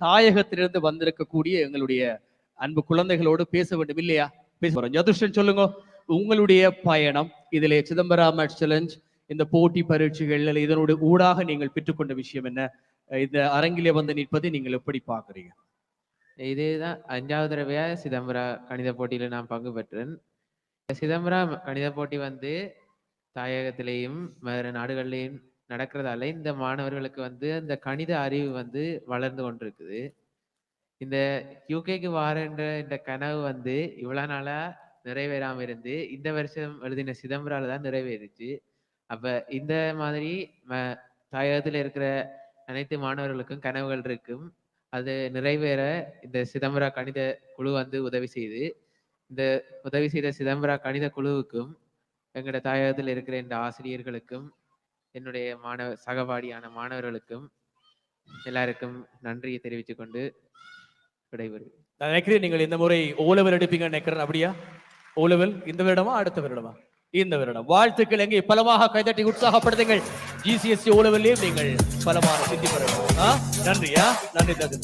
தாயகத்திலிருந்து வந்திருக்கக்கூடிய எங்களுடைய அன்பு குழந்தைகளோடு பேச வேண்டும் இல்லையா? பேச போறோம். ஜதுஷன் சொல்லுங்க. உங்களுடைய பயணம் இதிலே சிதம்பரம் சேலஞ்ச் இந்த போட்டி பரீட்சைகள் இதனுடைய ஊடாக நீங்கள் பெற்றுக்கொண்ட விஷயம் என்ன? இந்த அரங்கிலே வந்து நிற்பதை நீங்கள் எப்படி பார்க்குறீங்க? இதேதான் அஞ்சாவது தடவையா சிதம்பர கணித போட்டியில நான் பங்கு பெற்றேன். சிதம்பரம் கணித போட்டி வந்து தாயகத்திலேயும் வேறு நாடுகள்லேயும் நடக்கிறதால இந்த மாணவர்களுக்கு வந்து அந்த கணித அறிவு வந்து வளர்ந்து கொண்டிருக்குது. இந்த யூகேக்கு வாரன்ற இந்த கனவு வந்து இவ்வளவு நாளா நிறைவேறாம இருந்து இந்த வருஷம் எழுதின சிதம்பரால தான் நிறைவேறிச்சு. அப்ப இந்த மாதிரி ம- தாயகத்துல இருக்கிற அனைத்து மாணவர்களுக்கும் கனவுகள் இருக்கும். அது நிறைவேற இந்த சிதம்பரா கணித குழு வந்து உதவி செய்து இந்த உதவி செய்த சிதம்பரா கணித குழுவுக்கும் எங்களோட தாயகத்தில் இருக்கிற இந்த ஆசிரியர்களுக்கும் என்னுடைய மாணவ சகபாடியான மாணவர்களுக்கும் எல்லாருக்கும் நன்றியை தெரிவித்துக் கொண்டு விடைபெறுகிறேன். நான் நினைக்கிறேன் நீங்கள் இந்த முறை ஓ எடுப்பீங்கன்னு நினைக்கிறேன். அப்படியா? ஓ இந்த வருடமா அடுத்த வருடமா? இந்த வருடம். வாழ்த்துக்கள் எங்கே? பலமாக கைதட்டி உற்சாகப்படுத்துங்கள். ஜிசிஎஸ்சி ஓ நீங்கள் பலமாக சித்தி பெற நன்றியா? நன்றி தகுதி